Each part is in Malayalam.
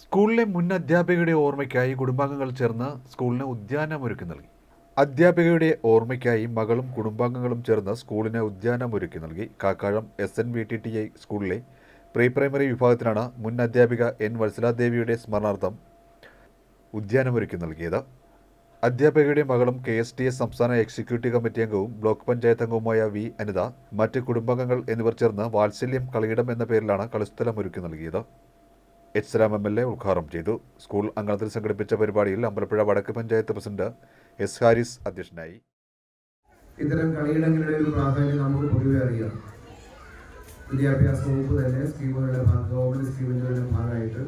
സ്കൂളിലെ മുൻ അധ്യാപികയുടെ ഓർമ്മയ്ക്കായി കുടുംബാംഗങ്ങൾ ചേർന്ന് സ്കൂളിന് ഉദ്യാനമൊരുക്കി നൽകി. അധ്യാപികയുടെ ഓർമ്മയ്ക്കായി മകളും കുടുംബാംഗങ്ങളും ചേർന്ന് സ്കൂളിന് ഉദ്യാനമൊരുക്കി നൽകി. Kakkazham S N V T T I സ്കൂളിലെ പ്രീ പ്രൈമറി വിഭാഗത്തിനാണ് മുൻ അധ്യാപിക എൻ വത്സലാദേവിയുടെ സ്മരണാർത്ഥം ഉദ്യാനമൊരുക്കി നൽകിയത്. അധ്യാപികയുടെ മകളും കെ എസ് ടി എസ് സംസ്ഥാന എക്സിക്യൂട്ടീവ് കമ്മിറ്റി അംഗവും ബ്ലോക്ക് പഞ്ചായത്ത് അംഗവുമായ വി അനിത മറ്റ് കുടുംബാംഗങ്ങൾ എന്നിവർ ചേർന്ന് വാത്സല്യം കളിയിടം എന്ന പേരിലാണ് കളിസ്ഥലം ഒരുക്കി നൽകിയത്. H Ram M L A ഉദ്ഘാടനം ചെയ്തു. സ്കൂൾ അങ്കണത്തിൽ സംഘടിപ്പിച്ച പരിപാടിയിൽ അമ്പലപ്പുഴ വടക്ക് പഞ്ചായത്ത് പ്രസിഡന്റ് എസ് ഹാരിസ് അധ്യക്ഷനായി. ഇത്തരം കളിയിടങ്ങളുടെ ഒരു പ്രാധാന്യം നമുക്ക് പൊതുവെ അറിയാം. വിദ്യാഭ്യാസ വകുപ്പ് തന്നെ സ്കീമുകളുടെ ഭാഗം ഗവൺമെന്റ് സ്കീമുകളുടെ ഭാഗമായിട്ട്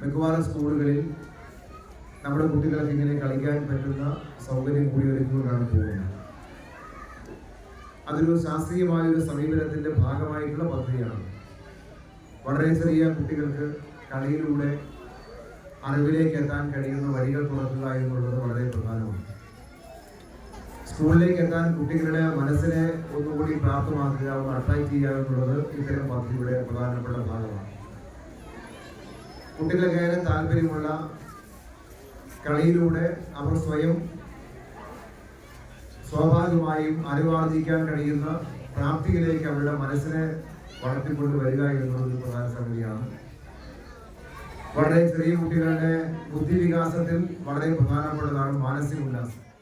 മിക്കവാറും സ്കൂളുകളിൽ നമ്മുടെ കുട്ടികൾക്ക് ഇങ്ങനെ കളിക്കാൻ പറ്റുന്ന സൗകര്യം കൂടി ഒരുക്കിക്കൊണ്ടാണ് പോകുന്നത്. അതൊരു ശാസ്ത്രീയമായ ഒരു സമീപനത്തിന്റെ ഭാഗമായിട്ടുള്ള പദ്ധതിയാണ്. വളരെ ചെറിയ കുട്ടികൾക്ക് കളിയിലൂടെ അറിവിലേക്ക് എത്താൻ കഴിയുന്ന വഴികൾ തുറക്കുക എന്നുള്ളത് വളരെ പ്രധാനമാണ്. സ്കൂളിലേക്ക് എത്താൻ കുട്ടികളുടെ മനസ്സിനെ ഒന്നുകൂടി പ്രാപ്തമാക്കുക ഒന്ന് അട്രാക്ട് ചെയ്യുക എന്നുള്ളത് ഇത്തരം പദ്ധതിയുടെ പ്രധാനപ്പെട്ട ഭാഗമാണ്. കുട്ടികൾക്ക് താല്പര്യമുള്ള കളിയിലൂടെ അവർ സ്വയം സ്വാഭാവികമായും അറിവാർജിക്കാൻ കഴിയുന്ന പ്രാപ്തിയിലേക്ക് അവരുടെ മനസ്സിനെ വളർത്തിക്കൊണ്ട് വരിക എന്നുള്ളത് പ്രധാന സംഗതിയാണ്. വളരെ ചെറിയ കുട്ടികളുടെ ബുദ്ധിവികാസത്തിൽ വളരെ പ്രധാനപ്പെട്ടതാണ് മാനസിക ഉല്ലാസം.